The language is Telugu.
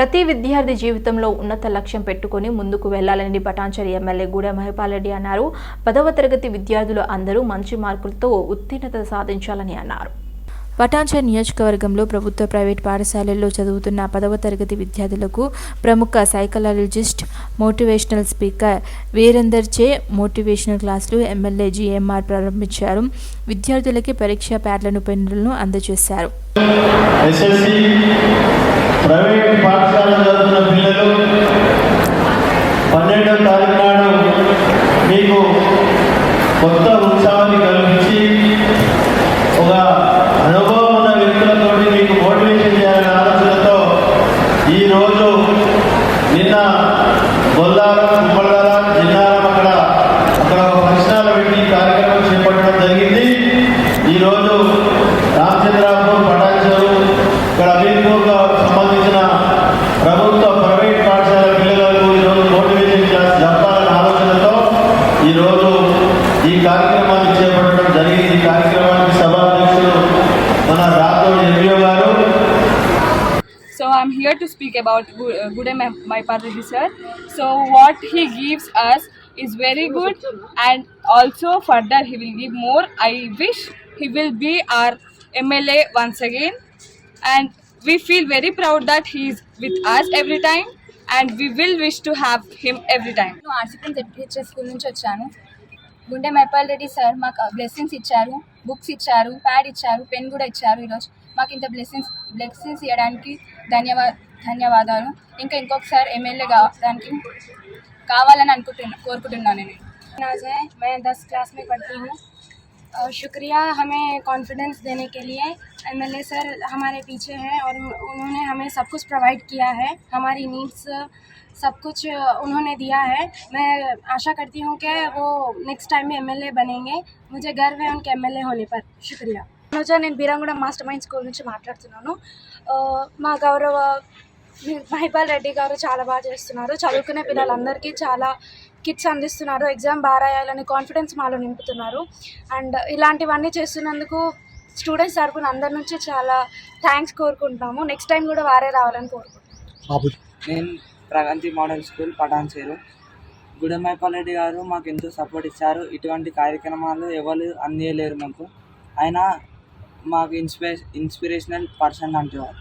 ప్రతి విద్యార్థి జీవితంలో ఉన్నత లక్ష్యం పెట్టుకొని ముందుకు వెళ్ళాలని పటాన్చరి ఎమ్మెల్యే గూడె మహిపాలరెడ్డి అన్నారు. పదవ తరగతి విద్యార్థులు అందరూ మంచి మార్కులతో ఉత్తీర్ణత సాధించాలని అన్నారు. పటాన్చర్ నియోజకవర్గంలో ప్రభుత్వ ప్రైవేట్ పాఠశాలల్లో చదువుతున్న పదవ తరగతి విద్యార్థులకు ప్రముఖ సైకాలజిస్ట్ మోటివేషనల్ స్పీకర్ వీరేందర్ చే మోటివేషనల్ క్లాసులు ఎమ్మెల్యే జీఎంఆర్ ప్రారంభించారు. విద్యార్థులకి పరీక్షా ప్యాడ్లను పెన్నులను అందజేశారు. ఎస్ఎస్సి ప్రైవేట్ పాఠశాల చదువుతున్న పిల్లలు పన్నెండవ తారీఖు నాడు మీకు కొత్త ఉత్సాహాన్ని కల్పించి ఒక అనుభవం ఉన్న వ్యక్తులతో మీకు మోటివేషన్ చేయాలనే ఆలోచనతో ఈరోజు నిన్న Bollaram ఈ కార్యక్రమాన్ని చేపట్టడం జరిగింది ఈ కార్యక్రమానికి సభాధ్యక్షులు మన రాథోడ్ ఎంపీఓ గారు So I'm here to speak about Gu- uh, Gude Maiparreddy sir. So what he gives us is very good and also further he will give more. I wish he will be our MLA once again and we feel very proud that he is with us every time and we will wish to have him every time. నేను ఆర్సిపన్ జెడ్పిహెచ్ఎస్ స్కూల్ నుంచి వచ్చాను గుండె మైపాల్ రెడ్డి సార్ మాకు బ్లెస్సింగ్స్ ఇచ్చారు బుక్స్ ఇచ్చారు ప్యాడ్ ఇచ్చారు పెన్ కూడా ఇచ్చారు ఈరోజు మాకు ఇంత బ్లెస్సింగ్స్ బ్లెస్సింగ్స్ ఇవ్వడానికి ధన్యవా ధన్యవాదాలు ఇంకా ఇంకొకసారి ఎమ్మెల్యే కావడానికి కావాలని అనుకుంటున్నా కోరుకుంటున్నాను నేను नाज है मैं दस क्लास में पढ़ती हूँ और शुक्रिया हमें कॉन्फिडेंस देने के लिए एमएलए सर हमारे पीछे हैं और उन्होंने हमें सब कुछ प्रोवाइड किया है हमारी नीड्स सब कुछ उन्होंने दिया है मैं आशा करती हूँ कि वो नेक्स्ट टाइम में एमएलए बनेंगे मुझे गर्व है उनके एमएलए होने पर शुक्रिया అనుజ నేను బీరంగూడెం మాస్టర్ మైండ్ స్కూల్ నుంచి మాట్లాడుతున్నాను ఆ, మా గౌరవ మహిపాల్ రెడ్డి గారు చాలా బాగా చేస్తున్నారు. చదువుకునే పిల్లలందరికీ చాలా కిట్స్ అందిస్తున్నారు. ఎగ్జామ్ బాగా రాయాలని కాన్ఫిడెన్స్ మాలో నింపుతున్నారు. అండ్ ఇలాంటివన్నీ చేస్తున్నందుకు స్టూడెంట్స్ తరపున అందరి నుంచి చాలా థ్యాంక్స్ కోరుకుంటున్నాము. నెక్స్ట్ టైం కూడా వారే రావాలని కోరుకుంటున్నాము. నేను ప్రగంతి మోడల్ స్కూల్ పటాన్చేరు. గుడమైపాలరెడ్డి గారు మాకు ఎంతో సపోర్ట్ ఇచ్చారు. ఇటువంటి కార్యక్రమాలు ఎవరు అందియలేరు మాకు. ఆయన మాకు ఇన్స్పిరే ఇన్స్పిరేషనల్ పర్సన్ అంటున్నారు